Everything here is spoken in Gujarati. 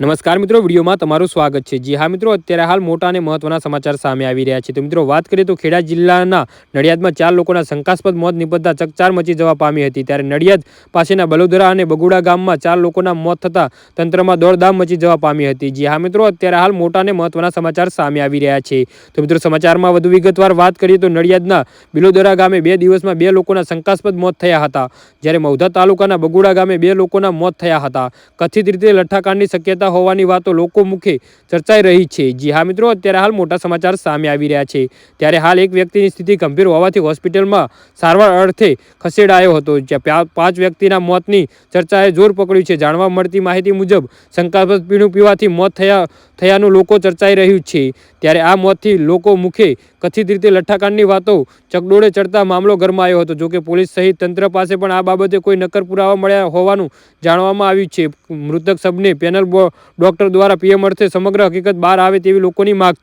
નમસ્કાર મિત્રો, વિડીયોમાં તમારું સ્વાગત છે. જી હા મિત્રો, અત્યારે હાલ મોટા અને મહત્વના સમાચાર સામે આવી રહ્યા છે. તો મિત્રો, વાત કરીએ તો ખેડા જિલ્લાના નડિયાદમાં ચાર લોકોના શંકાસ્પદ મોત નિપજતા ચકચાર મચી જવા પામી હતી. ત્યારે નડિયાદ પાસેના બલોદરા અને બગુડા ગામમાં ચાર લોકોના મોત થતાં તંત્રમાં દોડધામ મચી જવા પામી હતી. જી હા મિત્રો, અત્યારે હાલ મોટા અને મહત્વના સમાચાર સામે આવી રહ્યા છે. તો મિત્રો, સમાચારમાં વધુ વિગતવાર વાત કરીએ તો નડિયાદના બિલોદરા ગામે બે દિવસમાં બે લોકોના શંકાસ્પદ મોત થયા હતા. જ્યારે મૌધા તાલુકાના બગુડા ગામે બે લોકોના મોત થયા હતા. કથિત રીતે લઠ્ઠાકાંડની શક્યતા હોવાની વાતો લોકો મુખે ચર્ચાઈ રહી છે. જી હા મિત્રો, અત્યારે હાલ મોટા સમાચાર સામે આવી રહ્યા છે. ત્યારે હાલ એક વ્યક્તિની સ્થિતિ ગંભીર હોવાથી હોસ્પિટલમાં સારવાર અર્થે ખસેડાયો હતો જ્યાં પાંચ વ્યક્તિના મોતની ચર્ચાએ જોર પકડ્યું છે. જાણવા મળતી માહિતી મુજબ, શંકાસ્પદ પીણું પીવાથી મોત થયા, થયાનું લોકો ચર્ચાઈ રહ્યું છે. ત્યારે આ મોતથી લોકો મુખે કથિત રીતે લઠ્ઠાકાંડની વાતો ચકડોળે ચડતા મામલો ગરમાયો હતો. જોકે પોલીસ સહિત તંત્ર પાસે પણ આ બાબતે કોઈ નક્કર પુરાવા મળ્યા હોવાનું જાણવામાં આવ્યું છે. મૃતક સબને પેનલ ડોક્ટર દ્વારા પીએમ અર્થે સમગ્ર હકીકત બહાર આવે તેવી લોકોની માગ.